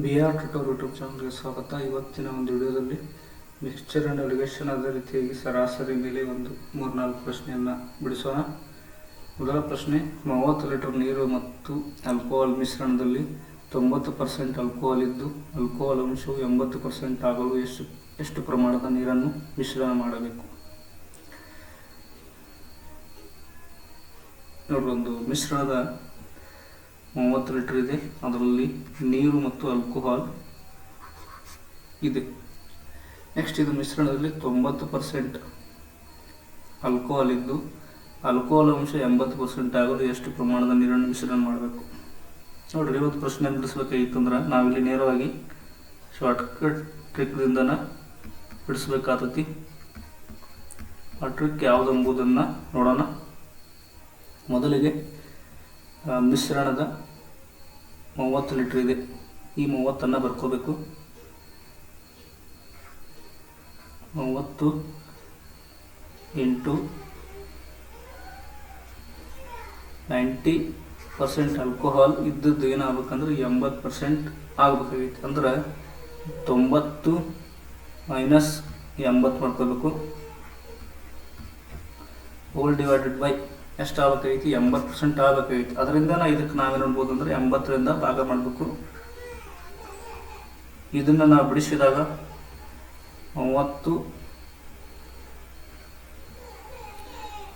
B R tutor YouTube ಚಾನಲ್ಗೆ ಸ್ವಾಗತ. ಇವತ್ತಿನ ಒಂದು ವಿಡಿಯೋದಲ್ಲಿ ಮಿಕ್ಸ್ಚರ್ ಆ್ಯಂಡ್ ಅಲಿಗೇಷನ್ ಅದೇ ರೀತಿಯಾಗಿ ಸರಾಸರಿ ಮೇಲೆ ಒಂದು ಮೂರ್ನಾಲ್ಕು ಪ್ರಶ್ನೆಯನ್ನು ಬಿಡಿಸೋಣ. ಮೊದಲ ಪ್ರಶ್ನೆ, ಮೂವತ್ತು ಲೀಟರ್ ನೀರು ಮತ್ತು ಆಲ್ಕೋಹಾಲ್ ಮಿಶ್ರಣದಲ್ಲಿ ತೊಂಬತ್ತು ಪರ್ಸೆಂಟ್ ಆಲ್ಕೋಹಾಲ್ ಇದ್ದು ಆಲ್ಕೋಹಾಲ್ ಅಂಶವು ಎಂಬತ್ತು ಪರ್ಸೆಂಟ್ ಆಗಲು ಎಷ್ಟು ಎಷ್ಟು ಪ್ರಮಾಣದ ನೀರನ್ನು ಮಿಶ್ರಣ ಮಾಡಬೇಕು? ನೋಡಿ ಒಂದು ಮಿಶ್ರಣದ ಮೂವತ್ತು ಲೀಟರ್ ಇದೆ. ಅದರಲ್ಲಿ ನೀರು ಮತ್ತು ಆಲ್ಕೋಹಾಲ್ ಇದೆ. ನೆಕ್ಸ್ಟ್ ಇದು ಮಿಶ್ರಣದಲ್ಲಿ ತೊಂಬತ್ತು ಪರ್ಸೆಂಟ್ ಆಲ್ಕೋಹಾಲ್ ಇದ್ದು ಆಲ್ಕೋಹಾಲ್ ಅಂಶ ಎಂಬತ್ತು ಪರ್ಸೆಂಟ್ ಆಗಲು ಎಷ್ಟು ಪ್ರಮಾಣದ ನೀರನ್ನು ಮಿಶ್ರಣ ಮಾಡಬೇಕು. ನೋಡ್ರಿ, ಇವತ್ತು ಪ್ರಶ್ನೆ ಬಿಡಿಸ್ಬೇಕಾಗಿತ್ತಂದ್ರೆ ನಾವಿಲ್ಲಿ ನೇರವಾಗಿ ಶಾರ್ಟ್ಕಟ್ ಟ್ರಿಕ್ದಿಂದನ ಬಿಡಿಸ್ಬೇಕಾಗ್ತತಿ ಆ ಟ್ರಿಕ್ ಯಾವುದೆಂಬುದನ್ನು ನೋಡೋಣ. ಮೊದಲಿಗೆ ಮಿಶ್ರಣದ ಮೂವತ್ತು ಲೀಟ್ರ್ ಇದೆ. ಈ ಮೂವತ್ತನ್ನು ಬರ್ಕೋಬೇಕು. ಮೂವತ್ತು ಎಂಟು ನೈಂಟಿ ಪರ್ಸೆಂಟ್ ಆಲ್ಕೋಹಾಲ್ ಇದ್ದದ್ದು ಏನಾಗಬೇಕಂದ್ರೆ ಎಂಬತ್ತು ಪರ್ಸೆಂಟ್ ಆಗಬೇಕಾಗೈತೆ. ಅಂದ್ರೆ ತೊಂಬತ್ತು ಮೈನಸ್ ಎಂಬತ್ತು ಮಾಡ್ಕೋಬೇಕು. ಹೋಲ್ ಡಿವೈಡೆಡ್ ಬೈ ಎಷ್ಟು ಆಗ್ಬೇಕಾಗೈತಿ? ಎಂಬತ್ತು ಪರ್ಸೆಂಟ್ ಆಗಬೇಕಾಗಿತ್ತು ಅದರಿಂದ ನಾ ಇದಕ್ಕೆ ನಾವೇನು ಅನ್ಬೋದು ಅಂದ್ರೆ ಎಂಬತ್ತರಿಂದ ಭಾಗ ಮಾಡಬೇಕು. ಇದನ್ನು ನಾವು ಬಿಡಿಸಿದಾಗ ಮೂವತ್ತು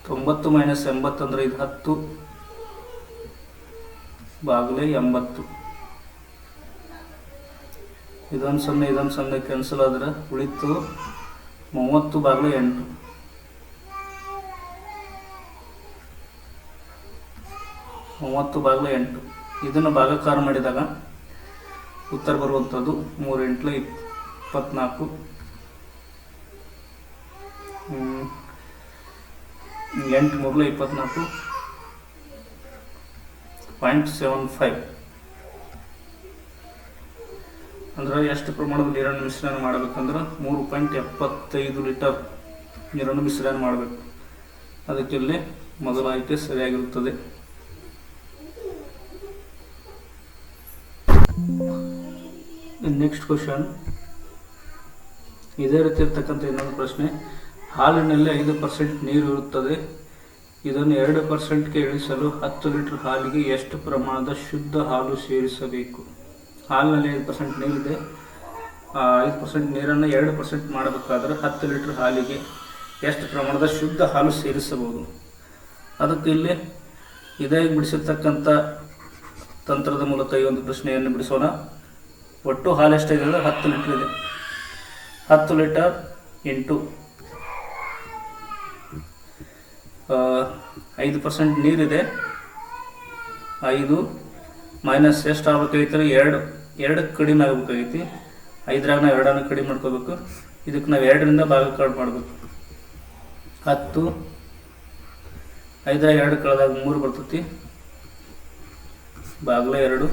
ತೊಂಬತ್ತು ಮೈನಸ್ ಎಂಬತ್ತು ಅಂದ್ರೆ ಇದು ಹತ್ತು ಬಾಗಿಲೆ ಎಂಬತ್ತು. ಇದೊಂದು ಸೊನ್ನೆ ಇದೊಂದು ಸೊನ್ನೆ ಕ್ಯಾನ್ಸಲ್ ಆದ್ರೆ ಉಳಿತು ಮೂವತ್ತು ಬಾಗಲೇ ಎಂಟು. ಮೂವತ್ತು ಬಾಗಿಲು ಎಂಟು. ಇದನ್ನು ಭಾಗಾಕಾರ ಮಾಡಿದಾಗ ಉತ್ತರ ಬರುವಂಥದ್ದು ಮೂರು ಎಂಟ್ಲು ಇಪ್ಪತ್ನಾಲ್ಕು ಎಂಟು ಮೂರ್ಲು ಇಪ್ಪತ್ನಾಲ್ಕು. Point seven five. ಅಂದರೆ ಎಷ್ಟು ಪ್ರಮಾಣದ ನೀರನ್ನು ಮಿಶ್ರಣ ಮಾಡಬೇಕಂದ್ರೆ ಮೂರು ಪಾಯಿಂಟ್ ಎಪ್ಪತ್ತೈದು ಲೀಟರ್ ನೀರನ್ನು ಮಿಶ್ರಣ ಮಾಡಬೇಕು. ಅದಕ್ಕೆ ಇಲ್ಲಿ ಮೊದಲ ಆಯ್ಕೆ ಸರಿಯಾಗಿರುತ್ತದೆ. ನೆಕ್ಸ್ಟ್ ಕ್ವಶನ್ ಇದೇ ರೀತಿ ಇರ್ತಕ್ಕಂಥ ಇನ್ನೊಂದು ಪ್ರಶ್ನೆ. ಹಾಲಿನಲ್ಲಿ ಐದು ಪರ್ಸೆಂಟ್ ನೀರು ಇರುತ್ತದೆ. ಇದನ್ನು ಎರಡು ಪರ್ಸೆಂಟ್ಗೆ ಇಳಿಸಲು ಹತ್ತು ಲೀಟರ್ ಹಾಲಿಗೆ ಎಷ್ಟು ಪ್ರಮಾಣದ ಶುದ್ಧ ಹಾಲು ಸೇರಿಸಬೇಕು? ಹಾಲಿನಲ್ಲಿ ಐದು ಪರ್ಸೆಂಟ್ ನೀರಿದೆ. ಐದು ಪರ್ಸೆಂಟ್ ನೀರನ್ನು ಎರಡು ಪರ್ಸೆಂಟ್ ಮಾಡಬೇಕಾದ್ರೆ ಹತ್ತು ಲೀಟರ್ ಹಾಲಿಗೆ ಎಷ್ಟು ಪ್ರಮಾಣದ ಶುದ್ಧ ಹಾಲು ಸೇರಿಸಬಹುದು? ಅದಕ್ಕೆ ಇಲ್ಲಿ ಇದಾಗಿ ಬಿಡಿಸಿರ್ತಕ್ಕಂಥ ತಂತ್ರದ ಮೂಲಕ ಈ ಒಂದು ಪ್ರಶ್ನೆಯನ್ನು ಬಿಡಿಸೋಣ. ಒಟ್ಟು ಹಾಲು ಎಷ್ಟಿದೆ ಅಂದರೆ ಹತ್ತು ಲೀಟರ್ ಇದೆ. ಹತ್ತು ಲೀಟರ್ ಆ, ಐದು ಪರ್ಸೆಂಟ್ ನೀರಿದೆ. ಐದು ಮೈನಸ್ ಎಷ್ಟು ಆಗ್ಬೇಕಾಗಿತ್ತು ಎರಡು ಎರಡಕ್ಕೆ ಕಡಿಮೆ ಆಗ್ಬೇಕಾಗೈತಿ ಐದರಾಗ ನಾವು ಎರಡನ್ನು ಕಡಿಮೆ ಮಾಡ್ಕೋಬೇಕು. ಇದಕ್ಕೆ ನಾವು ಎರಡರಿಂದ ಭಾಗ ಮಾಡಬೇಕು. ಹತ್ತು ಐದರಾಗ ಎರಡು ಕಳೆದಾಗ ಮೂರು ಬರ್ತೈತಿ. ಬಾಗ್ಲ ಎರಡು,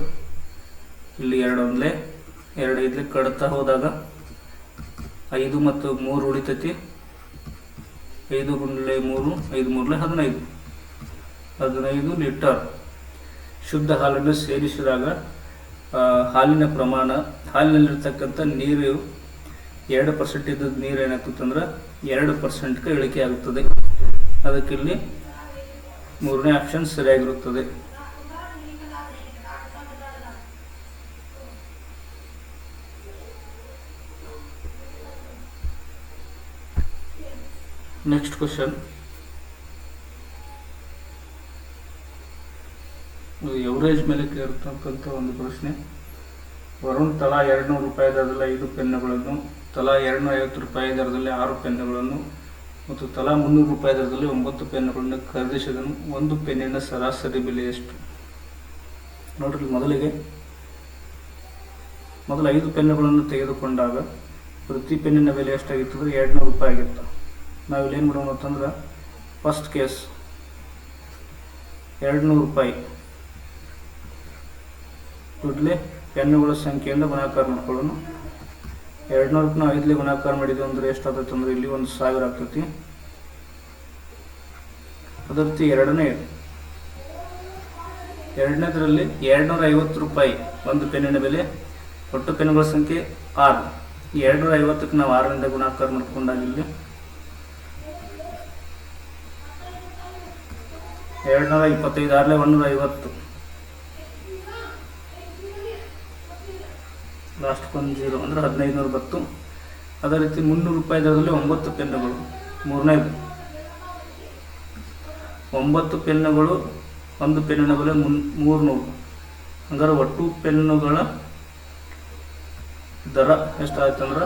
ಇಲ್ಲಿ ಎರಡು ಒಂದ್ಲೆ, ಎರಡು ಇದ್ಲಿ ಕಡ್ತಾ ಹೋದಾಗ ಐದು ಮತ್ತು ಮೂರು ಉಳಿತೈತಿ. ಐದು ಗುಂಡ್ಲೆ ಮೂರು, ಐದು ಮೂರಲೆ ಹದಿನೈದು. ಹದಿನೈದು ಲೀಟರ್. ಶುದ್ಧ ಹಾಲನ್ನು ಸೇರಿಸಿದಾಗ ಹಾಲಿನ ಪ್ರಮಾಣ, ಹಾಲಿನಲ್ಲಿರ್ತಕ್ಕಂಥ ನೀರು ಎರಡು ಪರ್ಸೆಂಟ್ ಇದ್ದದ್ದು ನೀರು ಏನಾಗ್ತದಂದ್ರೆ ಎರಡು ಪರ್ಸೆಂಟ್ಗೆ ಇಳಿಕೆ ಆಗುತ್ತದೆ. ಅದಕ್ಕಿಲ್ಲಿ ಮೂರನೇ ಆಪ್ಷನ್ ಸರಿಯಾಗಿರುತ್ತದೆ. ನೆಕ್ಸ್ಟ್ ಕ್ವಶನ್ ಎವರೇಜ್ ಮೇಲೆ ಕೇಳಿರ್ತಕ್ಕಂಥ ಒಂದು ಪ್ರಶ್ನೆ. ವರುಣ್ ತಲಾ ಎರಡುನೂರು ರೂಪಾಯಿ ದರದಲ್ಲಿ ಐದು ಪೆನ್ನುಗಳನ್ನು, ತಲಾ ಎರಡುನೂರ ಐವತ್ತು ರೂಪಾಯಿ ದರದಲ್ಲಿ ಆರು ಪೆನ್ನುಗಳನ್ನು ಮತ್ತು ತಲಾ ಮುನ್ನೂರು ರೂಪಾಯಿ ದರದಲ್ಲಿ ಒಂಬತ್ತು ಪೆನ್ನುಗಳನ್ನು ಖರೀದಿಸಿದನು. ಒಂದು ಪೆನ್ನಿನ ಸರಾಸರಿ ಬೆಲೆ ಎಷ್ಟು? ನೋಡ್ರಿ ಮೊದಲಿಗೆ. ಮೊದಲು ಐದು ಪೆನ್ನುಗಳನ್ನು ತೆಗೆದುಕೊಂಡಾಗ ಪ್ರತಿ ಪೆನ್ನಿನ ಬೆಲೆ ಎಷ್ಟಾಗಿತ್ತು ಅಂದರೆ ಎರಡುನೂರು ರೂಪಾಯಿ ಆಗಿತ್ತು. ನಾವಿಲ್ಲಿ ಏನು ಮಾಡೋಣ ಅಂತಂದ್ರೆ ಫಸ್ಟ್ ಕೇಸ್ ಎರಡು ನೂರು ರೂಪಾಯಿ. ದುಡ್ಲೆ ಪೆನ್ನುಗಳ ಸಂಖ್ಯೆಯಿಂದ ಗುಣಾಕಾರ ಮಾಡ್ಕೊಳ್ಳೋಣ. ಎರಡು ನೂರಕ್ಕೆ ನಾವು ಐದಲಿ ಗುಣಾಕಾರ ಮಾಡಿದ್ವಿ ಅಂದರೆ ಎಷ್ಟಾಗ್ತೈತೆ ಅಂದ್ರೆ ಇಲ್ಲಿ ಒಂದು ಸಾವಿರ ಆಗ್ತೈತಿ. ಅದೇ ರೀತಿ ಎರಡನೇ, ಎರಡನೇದರಲ್ಲಿ ಎರಡುನೂರ ಐವತ್ತು ರೂಪಾಯಿ ಒಂದು ಪೆನ್ನಿನ ಬೆಲೆ, ಒಟ್ಟು ಪೆನ್ನುಗಳ ಸಂಖ್ಯೆ ಆರು. ಈ ಎರಡುನೂರ ಐವತ್ತಕ್ಕೆ ನಾವು ಆರರಿಂದ ಗುಣಾಕಾರ ಮಾಡ್ಕೊಂಡಾಗ ಇಲ್ಲಿ ಎರಡುನೂರ ಇಪ್ಪತ್ತೈದು ಆರಲೆ ಒಂದೂರ ಐವತ್ತು ಲಾಸ್ಟ್ ಒಂದು ಜೀರೋ ಅಂದರೆ ಹದಿನೈದು ನೂರ ಬತ್ತು. ಅದೇ ರೀತಿ ಮುನ್ನೂರು ರೂಪಾಯಿ ದರದಲ್ಲಿ ಒಂಬತ್ತು ಪೆನ್ನುಗಳು, ಮೂರನೇ ಒಂಬತ್ತು ಪೆನ್ನುಗಳು, ಒಂದು ಪೆನ್ನಿನ ಬೆಲೆ ಮುನ್ ಮೂರುನೂರು. ಹಂಗಾರೆ ಒಟ್ಟು ಪೆನ್ನುಗಳ ದರ ಎಷ್ಟಾಯ್ತು ಅಂದ್ರೆ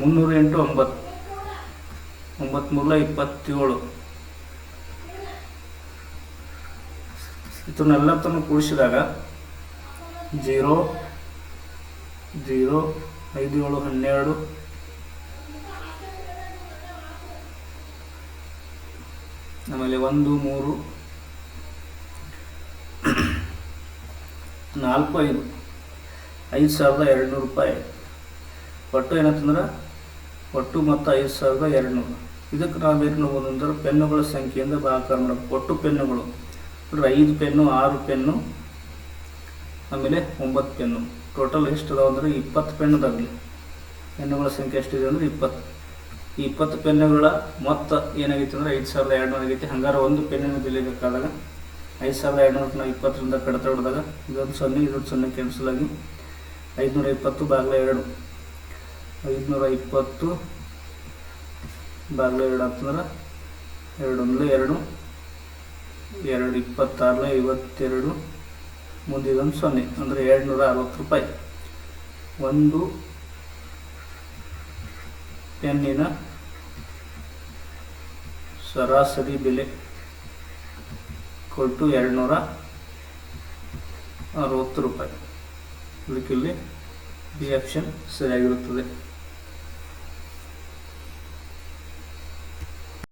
ಮುನ್ನೂರು ಎಂಟು ಒಂಬತ್ತು ಒಂಬತ್ತು ಮೂರಲ ಇಪ್ಪತ್ತೇಳು. ಇದನ್ನೆಲ್ಲ ತನಕ ಕೂಡಿಸಿದಾಗ ಜೀರೋ ಜೀರೋ, ಐದು, ಏಳು, ಹನ್ನೆರಡು, ಆಮೇಲೆ ಒಂದು, ಮೂರು, ನಾಲ್ಕು, ಐದು ಐದು ಸಾವಿರದ ಎರಡು ನೂರು ರೂಪಾಯಿ. ಒಟ್ಟು ಏನಂತಂದ್ರೆ, ಒಟ್ಟು ಮೊತ್ತ ಐದು ಸಾವಿರದ ಎರಡು ನೂರು ಇದಕ್ಕೆ ನಾವು ಏನು ನೋಡ್ಬೋದು ಅಂದ್ರೆ ಪೆನ್ನುಗಳ ಸಂಖ್ಯೆಯಿಂದ ಭಾಗಾಕಾರ ಮಾಡಬೇಕು ಒಟ್ಟು ಪೆನ್ನುಗಳು. ಅಂದ್ರೆ ಐದು ಪೆನ್ನು, ಆರು ಪೆನ್ನು, ಆಮೇಲೆ ಒಂಬತ್ತು ಪೆನ್ನು. ಟೋಟಲ್ ಎಷ್ಟು ಅದಾವೆ ಅಂದರೆ ಇಪ್ಪತ್ತು ಪೆನ್ ಅದಾವಲ್ಲಿ ಪೆನ್ನುಗಳ ಸಂಖ್ಯೆ ಎಷ್ಟಿದೆ ಅಂದ್ರೆ ಇಪ್ಪತ್ತು. ಈ ಇಪ್ಪತ್ತು ಪೆನ್ನುಗಳ ಮೊತ್ತ ಏನಾಗಿತ್ತು ಅಂದ್ರೆ ಐದು ಸಾವಿರದ ಎರಡು ನೂರು ಆಗೈತೆ. ಹಂಗಾರೆ ಒಂದು ಪೆನ್ನಿನ ಬೆಲೆ ಬೇಕಾದಾಗ ಐದು ಸಾವಿರದ ಎರಡು ನಾವು ಇಪ್ಪತ್ತರಿಂದ ಕಡಿತ ಹೊಡೆದಾಗ ಇದೊಂದು ಸೊನ್ನೆ ಇದೊಂದು ಸೊನ್ನೆ ಕ್ಯಾನ್ಸಲ್ ಆಗಿ ಐದುನೂರ ಇಪ್ಪತ್ತು ಬಾಗಿಲ ಎರಡು. ಐದುನೂರ ಇಪ್ಪತ್ತು ಬಾಗಿಲ ಎರಡು ಅಂತಂದ್ರೆ ಎರಡು, ಒಂದು ಎರಡು. ಎರಡು ಇಪ್ಪತ್ತಾರಲೆ ಐವತ್ತೆರಡು, ಮುಂದಿದೊಂದು ಸೊನ್ನೆ, ಅಂದರೆ ಎರಡು ನೂರ ಅರವತ್ತು ರೂಪಾಯಿ. ಒಂದು ಪೆನ್ನಿನ ಸರಾಸರಿ ಬೆಲೆ ಕೊಟ್ಟು ಎರಡು ನೂರ ಅರವತ್ತು ರೂಪಾಯಿ. ಇದಕ್ಕಿಲ್ಲಿ ಬಿ ಆಪ್ಷನ್ ಸರಿಯಾಗಿರುತ್ತದೆ.